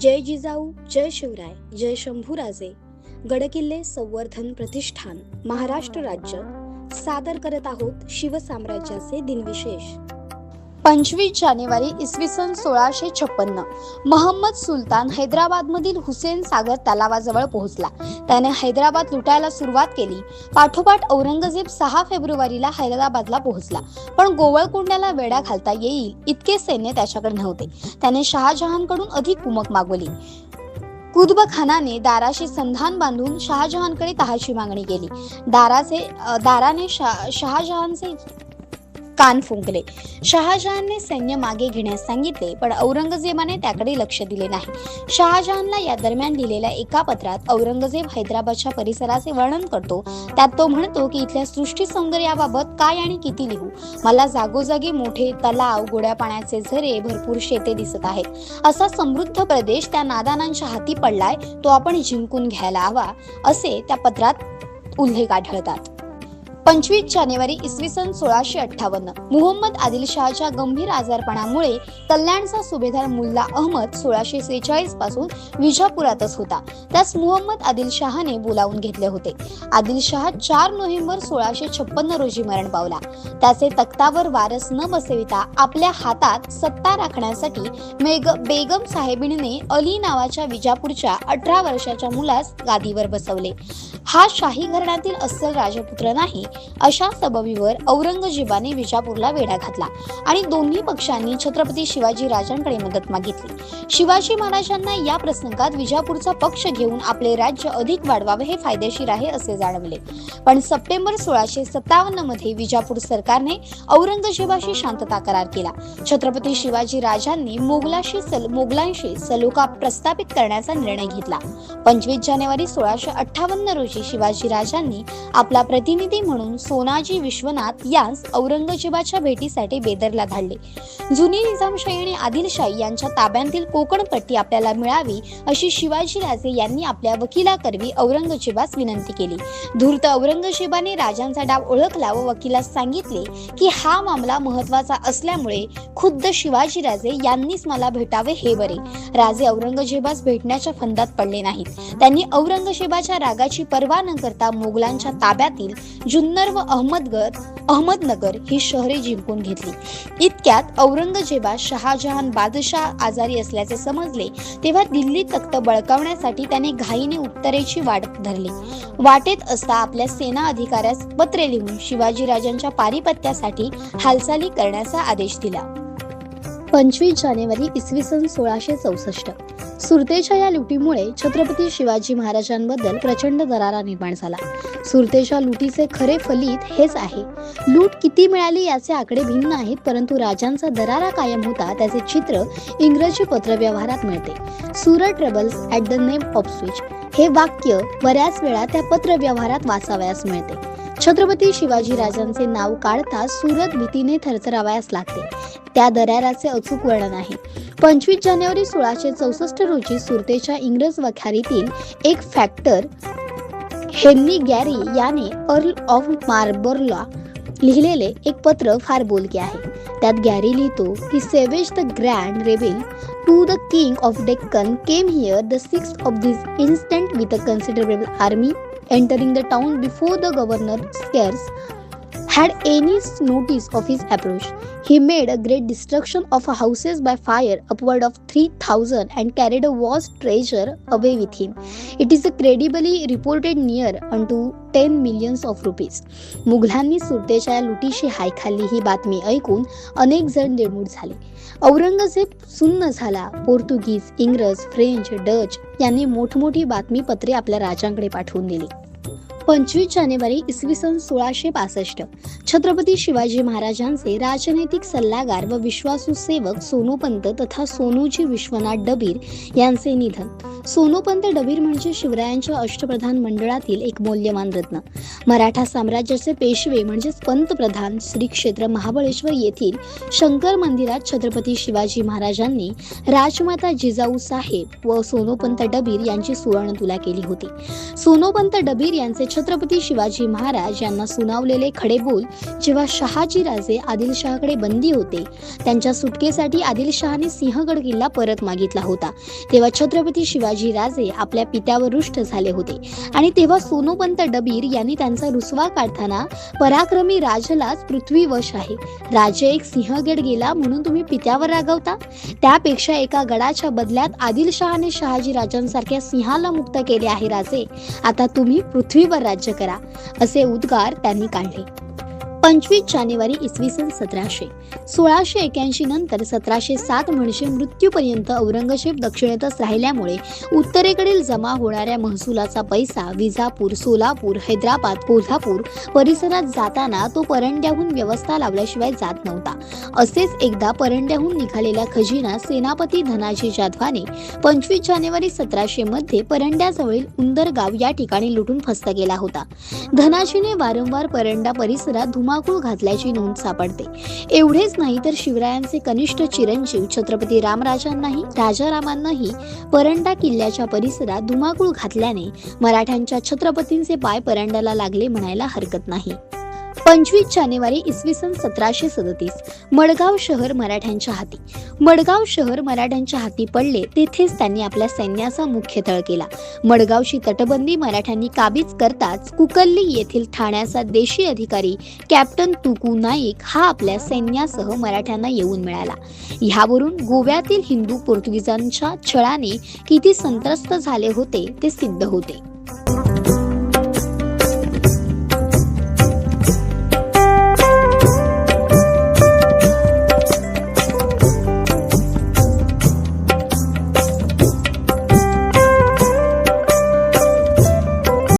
जय जिजाऊ जय शिवराय जय शंभूराजे. गडकिल्ले संवर्धन प्रतिष्ठान महाराष्ट्र राज्य. सादर करत आहोत शिवसाम्राज्याचे दिनविशेष. पंचवीस जानेवारी इसवी सन सोळाशे छप्पन्न. महम्मद सुलतान हैदराबादमधील हुसेन सागर तलावाजवळ पोहोचला. त्याने हैदराबाद लुटायला सुरुवात केली. पाठोपाठ औरंगजेब सहा फेब्रुवारीला हैदराबादला पोहोचला. पण गोवळकोंड्याला वेढा घालता येईल इतके सैन्य त्याच्याकडे नव्हते. त्याने शहाजहानकडून अधिक कुमक मागवली. कुतुब खानाने दाराशी संधान बांधून शहाजहानकडे तहाची मागणी केली. दाराचे दाराने शहा शहाजहानचे कान फुंकले. शहाजहानने सैन्य मागे घेण्यास सांगितले पण औरंगजेबाने त्याकडे लक्ष दिले नाही. शहाजहानला या दरम्यान लिहिलेल्या एका पत्रात औरंगजेब हैदराबादच्या परिसराचे वर्णन करतो. त्यात तो म्हणतो की इथल्या सृष्टी सौंदर्याबाबत काय आणि किती लिहू? मला जागोजागी मोठे तलाव गोड्या पाण्याचे झरे भरपूर शेते दिसत आहेत. असा समृद्ध प्रदेश त्या नादानांच्या हाती पडलाय तो आपण जिंकून घ्यायला हवा. असे त्या पत्रात उल्लेख आढळतात. पंचवीस जानेवारी इसवी सन सोळाशे अठ्ठावन्न. मुहम्मद आदिलशहाच्या गंभीर आजारपणामुळे कल्याणचा सुभेदार मुल्ला अहमद सोळाशे सेहेचाळीसपासून विजापुरातच होता. त्यास मुहम्मद आदिलशहाने बोलावून घेतले होते. आदिलशहा चार नोव्हेंबर सोळाशे छप्पन्न रोजी मरण पावला. त्याचे तख्तावर वारस न बसविता आपल्या हातात सत्ता राखण्यासाठी मेग बेगम साहेबिणीने अली नावाच्या विजापूरच्या अठरा वर्षाच्या मुलास गादीवर बसवले. हा शाही घराण्यातील अस्सल राजपुत्र नाही अशा सबबीवर औरंगजेबाने विजापूरला वेढा घातला आणि दोन्ही पक्षांनी छत्रपती शिवाजी राजांकडे मदत मागितली. शिवाजी महाराजांना या प्रसंगात विजापूरचा पक्ष घेऊन आपले राज्य अधिक वाढवावे हे फायदेशीर आहे असे जाणवले. पण सप्टेंबर सोळाशे सत्तावन्नमध्ये विजापूर सरकारने औरंगजेबाशी शांतता करार केला. छत्रपती शिवाजी राजांनी मोगलाशी सल मोगलांशी सलोखा प्रस्थापित करण्याचा निर्णय घेतला. पंचवीस जानेवारी सोळाशे अठ्ठावन्न रोजी शिवाजी राजांनी आपला प्रतिनिधी म्हणून म्हणून सोनाजी विश्वनाथ यांस औरंगजेबाच्या भेटीसाठी बेदरला धाडले जुनी निजामशाही आणि आदिलशाही यांच्या ताब्यातील कोकणपट्टी आपल्याला मिळावी अशी शिवाजी राजे यांनी आपल्या वकिलाकरवी औरंगजेबास विनंती केली. धूर्त औरंगजेबाने राजांचा डाव ओळखला व वकिलास सांगितले की हा मामला महत्त्वाचा असल्यामुळे खुद्द शिवाजी राजे यांनीच मला भेटावे हे बरे. राजे औरंगजेबास भेटण्याच्या फंदात पडले नाहीत. त्यांनी औरंगजेबाच्या रागाची पर्वा न करता मोगलांच्या ताब्यातील जुन्नर व अहमदगड अहमदनगर ही शहरे जिंकून घेतली. इतक्यात औरंगजेबा शहाजहान बादशाह आजारी असल्याचे समजले तेव्हा दिल्ली तख्त बळकावण्यासाठी त्याने घाईने उत्तरेची वाट धरली. वाटेत असता आपल्या सेना अधिकाऱ्यास पत्रे लिहून शिवाजी राजांच्या पारिपत्यासाठी हालचाली करण्याचा आदेश दिला. पंचवीस जानेवारी इसवी सन सोळाशे चौसष्ट. सुरतेच्या या लुटीमुळे छत्रपती शिवाजी महाराजांबद्दल प्रचंड दरारा निर्माण झाला. सुरतेच्या लुटीचे खरे फलित हेच आहे. लूट किती मिळाली याचे आकडे भिन्न आहेत परंतु राजांचा दरारा कायम होता त्याचे चित्र इंग्रजी पत्रव्यवहारात मिळते. Surat troubles at the name of Shivaji हे वाक्य बऱ्याच वेळा त्या पत्रव्यवहारात वाचावयास मिळते. छत्रपती शिवाजी राजांचे नाव काढता सुरत भीतीने थरथरावयास लागते त्या दराराचे अचूक वर्णन आहे. पंचवीस जानेवारी सोळाशे चौसष्ट रोजी सुरतेच्या इंग्रज वखारीतील एक फॅक्टर हेनरी गॅरी याने अर्ल ऑफ मार्बरला लिहिलेले एक पत्र फार बोलके आहे. त्यात गॅरी लिहितो की Shivaji the grand rebel to the king of Deccan came here the six of this instant with a considerable army entering the town before the governor scarce had any notice of his approach. He made a great destruction of houses by fire, upward of 3,000, and carried a vast treasure away with him. It is credibly reported near unto 10 millions of rupees. मुघलांनी सुरतेच्या या लुटीशी हाय खाल्ली ही बातमी ऐकून अनेक जण निर्मूळ झाले औरंगजेब सुन्न झाला पोर्तुगीज इंग्रज फ्रेंच डच यांनी मोठमोठी बातमीपत्रे आपल्या राजांकडे पाठवून दिली पंचवीस जानेवारी इसवी सन सोळाशे बासष्ट. छत्रपती शिवाजी महाराजांचे राजनैतिक सल्लागार व विश्वासू सेवक सोनोपंत तथा सोनूजी विश्वनाथ डबीर यांचे निधन. सोनोपंत डबीर म्हणजे शिवरायांच्या अष्टप्रधान मंडळातील एक मौल्यवान रत्न. मराठा साम्राज्याचे पेशवे म्हणजेच पंतप्रधान श्री क्षेत्र महाबळेश्वर येथील शंकर मंदिरात छत्रपती शिवाजी महाराजांनी राजमाता जिजाऊ साहेब व सोनोपंत डबीर यांची सुवर्ण तुला केली होती. सोनोपंत डबीर यांचे छत्रपती शिवाजी महाराज यांना सुनावलेले खडे बोल जेव्हा शहाजी राजे आदिलशहाकडे बंदी होते त्यांच्या सुटकेसाठी आदिलशहाने सिंहगड किल्ला परत मागितला होता. तेव्हा छत्रपती शिवाजी राजे आपल्या पित्यावर रुष्ट झाले होते आणि तेव्हा सोनोपंत डबीर यांनी त्यांचा रुसवा काढताना पराक्रमी राजलाच पृथ्वीवश आहे. राजे एक सिंहगड गेला म्हणून तुम्ही पित्यावर रागवता? त्यापेक्षा एका गडाच्या बदल्यात आदिलशहाने शहाजी राजांसारख्या सिंहाला मुक्त केले आहे राजे. आता तुम्ही पृथ्वीवर राज्य करा असे उद्गार त्यांनी काढले. पंचवीस जानेवारी इसवी सन सतराशे. सोळाशे एक्याऐंशी नंतर सतराशे सात म्हणजे मृत्यूपर्यंत औरंगजेब दक्षिणेतच राहिल्यामुळे उत्तरेकडील जमा होणाऱ्या महसुलाचा पैसा विजापूर सोलापूर हैदराबाद कोल्हापूर परिसरात जाताना तो परंड्याहून व्यवस्था लावल्याशिवाय जात नव्हता. असेच एकदा परंड्याहून निघालेला खजिना सेनापती धनाजी जाधवाने पंचवीस जानेवारी सतराशे मध्ये परंड्याजवळील उंदरगाव या ठिकाणी लुटून फस्त गेला होता. धनाजीने वारंवार परंडा परिसरात धुमा धुमाकूळ घातल्याची नोंद सापडते. एवढेच नाही तर शिवरायांचे कनिष्ठ चिरंजीव छत्रपती रामराजांनाही राजारामांनाही परंडा किल्ल्याच्या परिसरात धुमाकूळ घातल्याने मराठ्यांच्या छत्रपतींचे पाय परंड्याला लागले म्हणायला हरकत नाही. पंचवीस जानेवारी इसवी सन सतराशे सदतीस मडगाव शहर मराठ्यांच्या हाती. मडगाव शहर मराठ्यांच्या हाती पडले तेथेच त्यांनी आपल्या सैन्याचा मुख्य तळ केला. मडगावची तटबंदी मराठ्यांनी काबीज करताच कुकल्ली येथील ठाण्याचा देशी अधिकारी कॅप्टन तुकू नाईक हा आपल्या सैन्यासह मराठ्यांना येऊन मिळाला. ह्यावरून गोव्यातील हिंदू पोर्तुगीजांच्या छळाने किती संत्रस्त झाले होते ते सिद्ध होते.